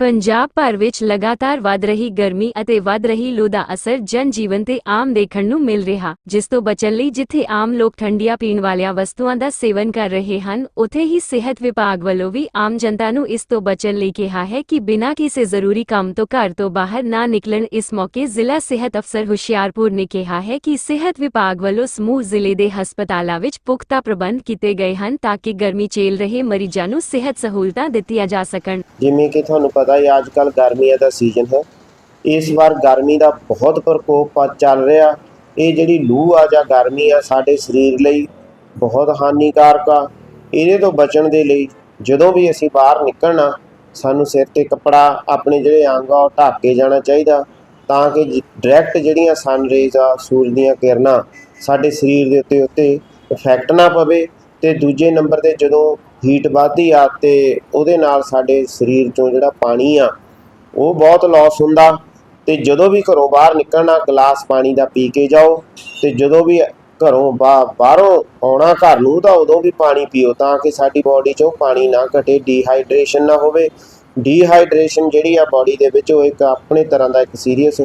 ਪੰਜਾਬ ਭਰ ਵਿੱਚ ਲਗਾਤਾਰ ਵਧ ਰਹੀ ਗਰਮੀ ਅਤੇ ਵਧ ਰਹੀ ਲੂ ਦਾ ਅਸਰ ਜਨ ਜੀਵਨ ਤੇ ਆਮ ਦੇਖਣ ਨੂੰ ਮਿਲ ਰਿਹਾ, ਜਿਸ ਤੋਂ ਬਚਣ ਲਈ ਜਿੱਥੇ ਆਮ ਲੋਕ ਠੰਡੀਆਂ ਪੀਣ ਵਾਲੀਆਂ ਵਸਤੂਆਂ ਦਾ ਸੇਵਨ ਕਰ ਰਹੇ ਹਨ, ਉੱਥੇ ਹੀ ਸਿਹਤ ਵਿਭਾਗ ਵੱਲੋਂ ਵੀ ਆਮ ਜਨਤਾ ਨੂੰ ਇਸ ਤੋਂ ਬਚਣ ਲਈ ਕਿਹਾ ਹੈ ਕਿ ਬਿਨਾਂ ਕਿਸੇ ਜ਼ਰੂਰੀ ਕੰਮ ਤੋਂ ਘਰ ਤੋਂ ਬਾਹਰ ਨਾ ਨਿਕਲਣ ਇਸ ਮੌਕੇ ਜ਼ਿਲ੍ਹਾ ਸਿਹਤ ਅਫਸਰ ਹੁਸ਼ਿਆਰਪੁਰ ਨੇ ਕਿਹਾ ਹੈ ਕਿ ਸਿਹਤ ਵਿਭਾਗ ਵੱਲੋਂ ਸਮੂਹ ਜ਼ਿਲ੍ਹੇ ਦੇ ਹਸਪਤਾਲਾਂ ਵਿੱਚ ਪੁਖਤਾ ਪ੍ਰਬੰਧ ਕੀਤੇ ਗਏ ਹਨ ਤਾਂ ਕਿ ਗਰਮੀ ਝੇਲ ਰਹੇ ਮਰੀਜ਼ਾਂ ਨੂੰ ਸਿਹਤ ਸਹੂਲਤਾਂ ਦਿੱਤੀਆਂ ਜਾ ਸਕਣ। ਜਿਵੇਂ ਕਿ ਤੁਹਾਨੂੰ ਪਤਾ ਹੀ ਅੱਜ ਕੱਲ ਗਰਮੀਆਂ ਦਾ ਸੀਜ਼ਨ ਹੈ। ਇਸ ਵਾਰ ਗਰਮੀ ਦਾ ਬਹੁਤ ਪ੍ਰਕੋਪ ਚੱਲ ਰਿਹਾ। ਇਹ ਜਿਹੜੀ ਲੂ ਆ ਜਾਂ ਗਰਮੀ ਆ, ਸਾਡੇ ਸਰੀਰ ਲਈ ਬਹੁਤ ਹਾਨੀਕਾਰਕ ਆ। ਇਹਦੇ ਤੋਂ ਬਚਣ ਦੇ ਲਈ ਜਦੋਂ ਵੀ ਅਸੀਂ ਬਾਹਰ ਨਿਕਲਣਾ, ਸਾਨੂੰ ਸਿਰ ਤੇ ਕੱਪੜਾ, ਆਪਣੇ ਜਿਹੜੇ ਅੰਗ ਆ, ਉਹ ਢੱਕ ਕੇ ਜਾਣਾ ਚਾਹੀਦਾ। ਤਾਂ ਕਿ ਡਾਇਰੈਕਟ ਜਿਹੜੀਆਂ ਸਨ ਰੇਜ਼ ਆ, ਸੂਰਜ ਦੀਆਂ ਕਿਰਨਾਂ ਸਾਡੇ ਸਰੀਰ ਦੇ ਉੱਤੇ ਉੱਤੇ ਇਫੈਕਟ ਨਾ ਪਵੇ ਤੇ ਦੂਜੇ ਨੰਬਰ ਤੇ ਜਦੋਂ ਹੀਟ ਵੱਧਦੀ ਆ ਤੇ ਉਹਦੇ ਨਾਲ ਸਾਡੇ ਸਰੀਰ ਚੋਂ ਜਿਹੜਾ ਪਾਣੀ ਆ, ਉਹ ਬਹੁਤ ਲਾਸ ਹੁੰਦਾ। ਤੇ ਜਦੋਂ ਵੀ ਘਰੋਂ ਬਾਹਰ ਨਿਕਲਣਾ, ਗਲਾਸ ਪਾਣੀ ਦਾ ਪੀ ਕੇ ਜਾਓ ਤੇ ਜਦੋਂ ਵੀ ਘਰੋਂ ਬਾ- ਬਾਹਰੋਂ ਆਉਣਾ ਘਰ ਨੂੰ ਤਾਂ ਉਦੋਂ ਵੀ ਪਾਣੀ ਪੀਓ ਤਾਂ ਕਿ ਸਾਡੀ ਬਾਡੀ ਚੋਂ ਪਾਣੀ ਨਾ ਘਟੇ ਡੀਹਾਈਡਰੇਸ਼ਨ ਨਾ ਹੋਵੇ। ਡੀਹਾਈਡਰੇਸ਼ਨ ਜਿਹੜੀ ਆ ਬਾਡੀ ਦੇ ਵਿੱਚ ਉਹ ਇੱਕ ਆਪਣੇ ਤਰ੍ਹਾਂ ਦਾ ਇੱਕ ਸੀਰੀਅਸ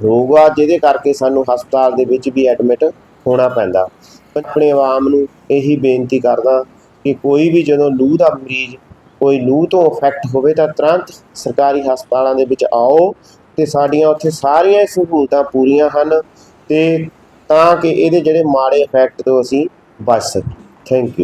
ਰੋਗ ਆ, ਜਿਹਦੇ ਕਰਕੇ ਸਾਨੂੰ ਹਸਪਤਾਲ ਦੇ ਵਿੱਚ ਵੀ ਐਡਮਿਟ ਹੋਣਾ ਪੈਂਦਾ। ਆਪਣੇ ਆਵਾਮ ਨੂੰ ਇਹੀ ਬੇਨਤੀ ਕਰਦਾ ਕਿ ਕੋਈ ਵੀ ਜਦੋਂ ਲੂ ਦਾ ਮਰੀਜ਼ ਕੋਈ ਲੂ ਤੋਂ ਅਫੈਕਟ ਹੋਵੇ ਤਾਂ ਤੁਰੰਤ ਸਰਕਾਰੀ ਹਸਪਤਾਲਾਂ ਦੇ ਵਿੱਚ ਆਓ ਤੇ ਸਾਡੀਆਂ ਉੱਥੇ ਸਾਰੀਆਂ ਹੀ ਸਹੂਲਤਾਂ ਪੂਰੀਆਂ ਹਨ ਤੇ ਤਾਂ ਕਿ ਇਹਦੇ ਜਿਹੜੇ ਮਾੜੇ ਇਫੈਕਟ ਤੋਂ ਅਸੀਂ ਬਚ ਸਕੀਏ। Thank you